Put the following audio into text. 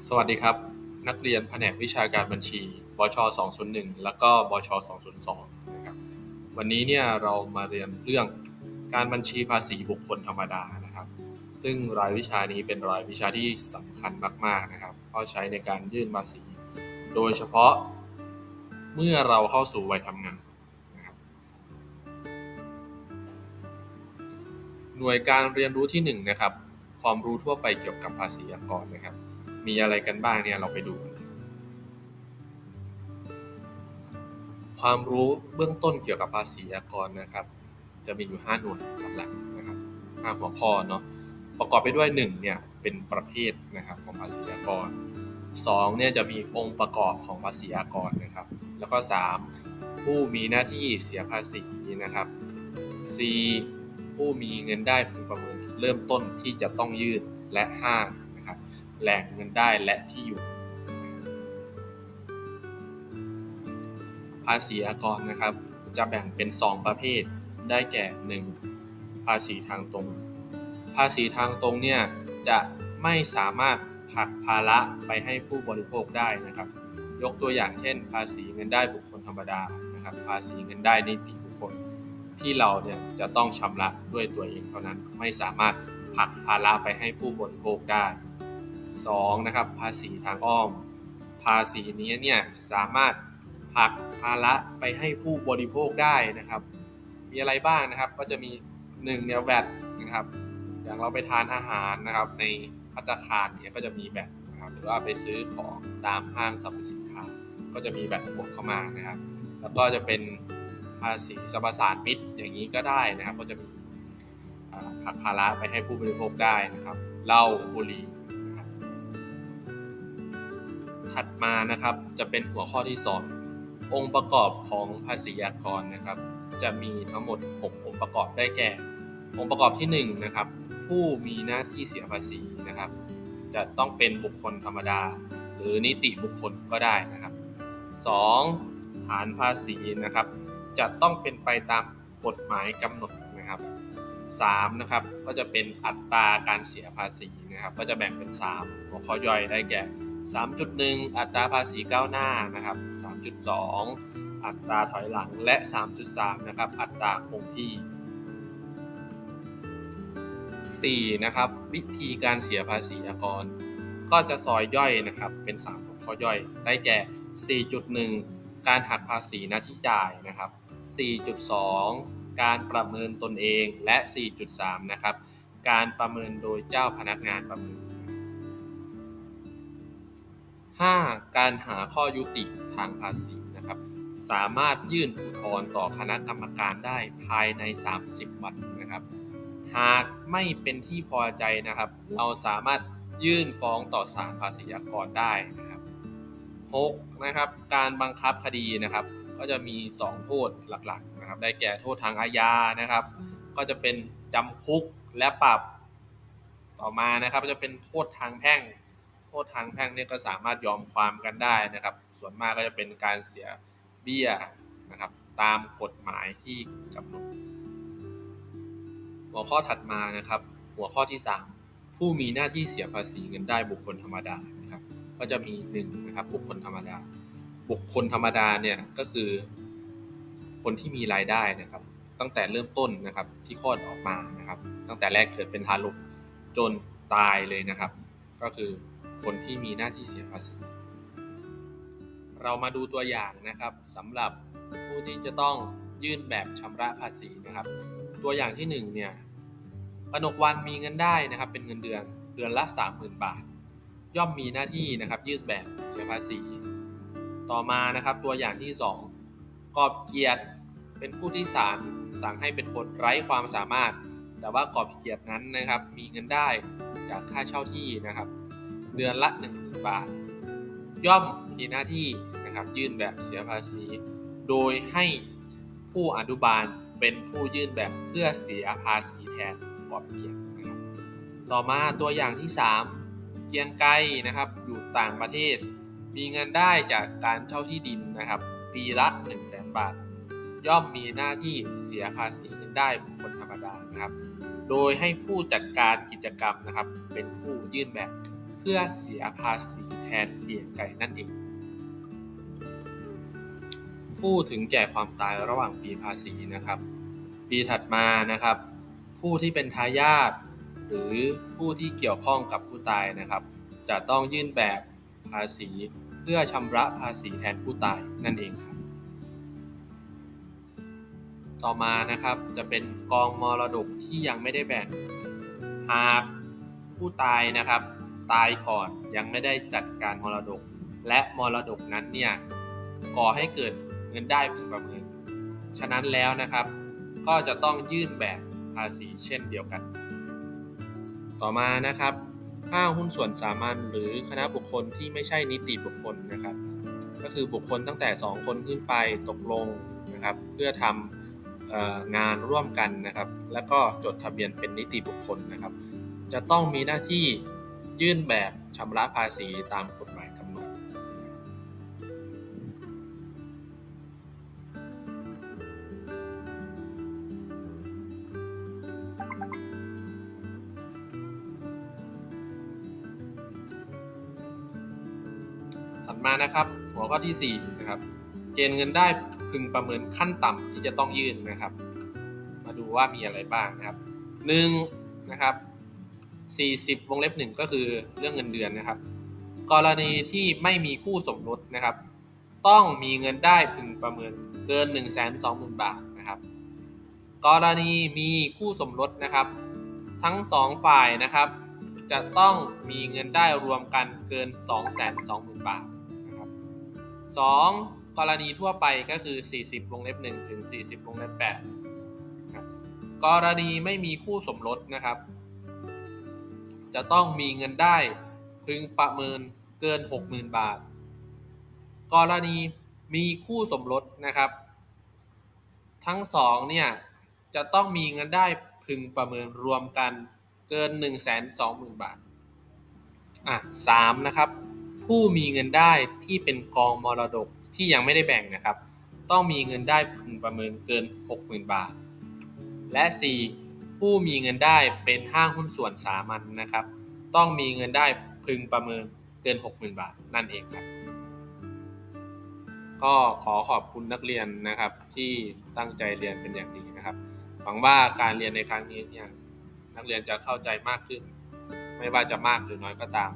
สวัสดีครับ นักเรียนแผนกวิชาการบัญชีบช 201 แล้วก็บช 202 นะครับ วันนี้เนี่ยเรามาเรียนเรื่องการบัญชีภาษีบุคคลธรรมดานะครับ ซึ่งรายวิชานี้เป็นรายวิชาที่สำคัญมากๆนะครับเพราะใช้ในการยื่นภาษี โดยเฉพาะเมื่อเราเข้าสู่วัยทำงานนะครับหน่วยการเรียนรู้ที่1นะครับความรู้ทั่วไปเกี่ยวกับภาษีอากรนะครับ มีอะไรกันบ้างเนี่ยเราไปดู ความรู้เบื้องต้นเกี่ยวกับภาษีอากรนะครับ จะมีอยู่ 5 หน่วยหลักๆนะครับ5หัวข้อเนาะประกอบไปด้วย1เนี่ยเป็นประเภทนะครับของภาษีอากร2เนี่ยจะมีองค์ประกอบของภาษีอากรนะครับ แล้วก็ 3 ผู้มีหน้าที่เสียภาษีนะครับ 4. ผู้มีเงินได้พึงประเมินเริ่มต้นที่จะต้องยื่นและ 5. แหล่งเงินได้และที่อยู่ ภาษีอากรนะครับ จะแบ่งเป็น 2 ประเภท ได้แก่ 1. ภาษีทางตรง ภาษีทางตรงเนี่ยจะไม่สามารถผลักภาระไปให้ผู้บริโภคได้นะครับ ยกตัวอย่างเช่น ภาษีเงินได้บุคคลธรรมดานะครับ ภาษีเงินได้นิติบุคคล ที่เราเนี่ยจะต้องชำระด้วยตัวเองเท่านั้น ไม่สามารถผลักภาระไปให้ผู้บริโภคได้ 2. นะครับภาษีทางอ้อม ภาษีนี้เนี่ยสามารถผลักภาระไปให้ผู้บริโภคได้นะครับ มีอะไรบ้างนะครับก็จะมี1เนี่ยแวดนะครับ อย่างเราไปทานอาหารนะครับ ในพัตคารเนี่ยก็จะมีแบตนะครับหรือว่าไปซื้อของตามห้างสรรพสินค้า ก็จะมีแบตบวกเข้ามานะครับ แล้วก็จะเป็นภาษีสรรพสามิตรอย่างนี้ก็ได้นะครับ ก็จะมีผักภาระไปให้ผู้บริโภคได้นะครับเหล้าบุหรี่ ถัดมานะครับจะเป็นหัวข้อที่ 2 องค์ประกอบของภาษีอากรนะครับ จะมีทั้งหมด 6 องค์ประกอบได้แก่ องค์ประกอบที่1นะครับผู้มีหน้าที่เสียภาษีนะครับ จะต้องเป็นบุคคลธรรมดา หรือนิติบุคคลก็ได้นะครับ 2. ฐานภาษีนะครับ จะต้องเป็นไปตามกฎหมายกำหนดนะครับ 3. นะครับก็จะเป็นอัตราการเสียภาษีนะครับ ก็จะแบ่งเป็น 3 หัวข้อย่อยได้แก่ 3.1 อัตราภาษีก้าวหน้านะครับ 3.2 อัตราถอยหลังและ 3.3 นะครับ อัตราคงที่ 4. นะครับ วิธีการเสียภาษีอากร ก็จะซอยย่อยนะครับ เป็น 3 หัวข้อย่อย ได้แก่ 4.1 การหักภาษีหน้าที่จ่ายนะครับ 4.2 การประเมินตนเองและ 4.3 นะครับ การประเมินโดยเจ้าพนักงานประเมิน 5. การหาข้อยุติทางภาษีนะครับ สามารถยื่นอุทธรณ์ต่อคณะกรรมการได้ภายใน 30 วันนะครับ หากไม่เป็นที่พอใจนะครับ เราสามารถยื่นฟ้องต่อศาลภาษีอากรได้นะครับ 6. นะครับ การบังคับคดีนะครับ ก็จะมี 2 โทษหลักๆนะครับ ได้แก่โทษทางอาญานะครับ ก็จะเป็นจำคุกและปรับ ต่อมานะครับก็จะเป็นโทษทางแพ่ง โทษทางแพ่งเนี่ยก็สามารถยอมความกันได้นะครับ ส่วนมากก็จะเป็นการเสียเบี้ยนะครับ ตามกฎหมายที่กำหนด หัวข้อถัดมานะครับ หัวข้อที่ 3 ผู้มีหน้าที่เสียภาษีเงินได้บุคคลธรรมดานะครับ ก็จะมี1นะครับบุคคลธรรมดา บุคคลธรรมดาเนี่ยก็คือ คนที่มีรายได้นะครับ ตั้งแต่เริ่มต้นนะครับที่คลอดออกมานะครับ ตั้งแต่แรกเกิดเป็นทารกจนตายเลยนะครับ ก็คือ คนที่มีหน้าที่เสียภาษี เรามาดูตัวอย่างนะครับสำหรับผู้ที่จะต้องยื่นแบบชำระภาษีนะครับ ตัวอย่างที่1เนี่ยกนกวันมีเงินได้นะครับ เป็นเงินเดือนเดือนละ 30,000 บาท ย่อมมีหน้าที่นะครับ ยื่นแบบเสียภาษี ต่อมานะครับตัวอย่างที่ 2 กอบเกียรติเป็นผู้ที่ศาลสั่งให้เป็นคนไร้ความสามารถ แต่ว่ากอบเกียรตินั้นนะครับ มีเงินได้จากค่าเช่าที่นะครับ เดือนละ1 0,000บาท ย่อมมีหน้าที่นะครับยื่นแบบเสียภาษี โดยให้ผู้อนุบาลเป็นผู้ยื่นแบบเพื่อเสียภาษีแทนกอบเกียรตินะครับต่อมาตัวอย่างที่ 3 เกียงไกรนะครับอยู่ต่างประเทศ มีเงินได้จากการเช่าที่ดินนะครับ ปีละ 1 0 0 0 0แบาท ย่อมมีหน้าที่เสียภาษีเงินได้บุคคลธรรมดานะครับ โดยให้ผู้จัดการกิจกรรมนะครับเป็นผู้ยื่นแบบ พื่อเสียภาษีแทนเกียงไก่นั่นเอง ผู้ถึงแก่ความตายระหว่างปีภาษีนะครับ ปีถัดมานะครับ ผู้ที่เป็นทายาทหรือผู้ที่เกี่ยวข้องกับผู้ตายนะครับ จะต้องยื่นแบบภาษีเพื่อชำระภาษีแทนผู้ตายนั่นเองครับ ต่อมานะครับจะเป็นกองมรดกที่ยังไม่ได้แบ่งหากผู้ตายนะครับ ตายก่อนยังไม่ได้จัดการมรดก และมรดกนั้นเนี่ยก่อให้เกิดเงินได้พึงประเมินฉะนั้นแล้วนะครับ ก็จะต้องยื่นแบบภาษีเช่นเดียวกัน ต่อมานะครับห้าหุ้นส่วนสามัญหรือคณะบุคคลที่ไม่ใช่นิติบุคคลนะครับ ก็คือบุคคลตั้งแต่ 2 คนขึ้นไปตกลงนะครับ เพื่อทำอองานร่วมกันนะครับ แล้วก็จดทะเบียนเป็นนิติบุคคลนะครับ จะต้องมีหน้าที่ ยื่นแบบชำระภาษีตามกฎหมายกำหนด ถัดมานะครับ หัวข้อที่ 4 นะครับ เกณฑ์เงินได้พึงประเมินขั้นต่ำที่จะต้องยื่นนะครับ มาดูว่ามีอะไรบ้างนะครับ 1 นะครับ 40 วงเล็บ 1 ก็คือเรื่องเงินเดือนนะครับ กรณีที่ไม่มีคู่สมรสนะครับ ต้องมีเงินได้พึงประเมินเกิน 1 2 0 0 0 0 บาทนะครับ กรณีมีคู่สมรสนะครับ ทั้ง 2 ฝ่ายนะครับ จะต้องมีเงินได้รวมกันเกิน 220,000 บาทนะครับ 2. กรณีทั่วไปก็คือ 40 วงเล็บ 1 ถึง 40 วงเล็บ8กรณีไม่มีคู่สมรสนะครับ จะต้องมีเงินได้พึงประเมินเกิน 60,000 บาท กรณีมีคู่สมรสนะครับ ทั้งสองเนี่ยจะต้องมีเงินได้พึงประเมินรวมกันเกิน 1 2 0 0 0 0 บาท อะสามนะครับ ผู้มีเงินได้ที่เป็นกองมรดกที่ยังไม่ได้แบ่งนะครับ ต้องมีเงินได้พึงประเมินเกิน 60,000 บาท และ 4. ผู้มีเงินได้เป็นห้างหุ้นส่วนสามัญนนะครับ ต้องมีเงินได้พึงประเมินเกิน 60,000 บาทนั่นเองครับ ก็ขอขอบคุณนักเรียนนะครับที่ตั้งใจเรียนเป็นอย่างดีนะครับ หวังว่าการเรียนในครั้งนี้เนี่ยนักเรียนจะเข้าใจมากขึ้น ไม่ว่าจะมากหรือน้อยก็ตาม